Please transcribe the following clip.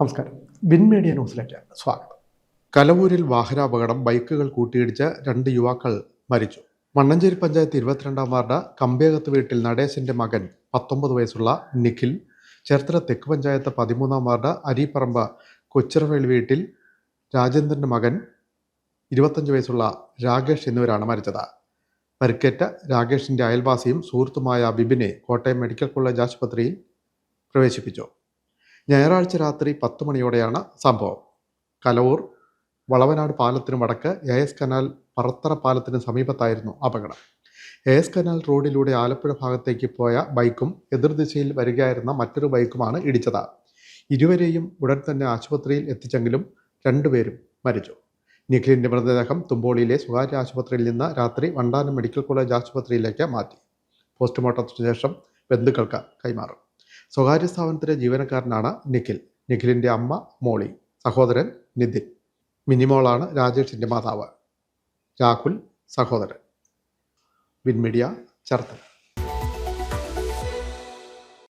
നമസ്കാരം. Bin media ന്യൂസിലേക്ക് സ്വാഗതം. കലവൂരിൽ വാഹനാപകടം ബൈക്കുകൾ കൂട്ടിയിടിച്ച് രണ്ട് യുവാക്കൾ മരിച്ചു. മണ്ണഞ്ചേരി പഞ്ചായത്ത് ഇരുപത്തിരണ്ടാം വാർഡ് കമ്പേകത്ത് വീട്ടിൽ നടേശന്റെ മകൻ പത്തൊമ്പത് വയസ്സുള്ള നിഖിൽ ചേർത്തല തെക്ക് പഞ്ചായത്ത് പതിമൂന്നാം വാർഡ് അരിപ്പറമ്പ് കൊച്ചിറവേൽ വീട്ടിൽ രാജേന്ദ്രന്റെ മകൻ ഇരുപത്തഞ്ച് വയസ്സുള്ള രാകേഷ് എന്നിവരാണ് മരിച്ചത്. പരിക്കേറ്റ രാകേഷിന്റെ അയൽവാസിയും സുഹൃത്തുമായ ബിബിനെ കോട്ടയം മെഡിക്കൽ കോളേജ് ആശുപത്രിയിൽ പ്രവേശിപ്പിച്ചു. ഞായറാഴ്ച രാത്രി പത്ത് മണിയോടെയാണ് സംഭവം. കലവൂർ വളവനാട് പാലത്തിനു വടക്ക് എ എസ് കനാൽ പറത്തറ പാലത്തിന് സമീപത്തായിരുന്നു അപകടം. എ എസ് കനാൽ റോഡിലൂടെ ആലപ്പുഴ ഭാഗത്തേക്ക് പോയ ബൈക്കും എതിർദിശയിൽ വരികയായിരുന്ന മറ്റൊരു ബൈക്കുമാണ് ഇടിച്ചത്. ഇരുവരെയും ഉടൻ തന്നെ ആശുപത്രിയിൽ എത്തിച്ചെങ്കിലും രണ്ടുപേരും മരിച്ചു. നിഖിലിന്റെ മൃതദേഹം തുമ്പോളിയിലെ സ്വകാര്യ ആശുപത്രിയിൽ നിന്ന് രാത്രി വണ്ടാനം മെഡിക്കൽ കോളേജ് ആശുപത്രിയിലേക്ക് മാറ്റി. പോസ്റ്റ്മോർട്ടത്തിന് ശേഷം ബന്ധുക്കൾക്ക് കൈമാറും. സ്വകാര്യ സ്ഥാപനത്തിലെ ജീവനക്കാരനാണ് നിഖിൽ. നിഖിലിന്റെ അമ്മ മോളി. സഹോദരൻ നിതിൻ. മിനിമോളാണ് രാജേഷിന്റെ മാതാവ്. രാഹുൽ സഹോദരൻ. Win media Cherthala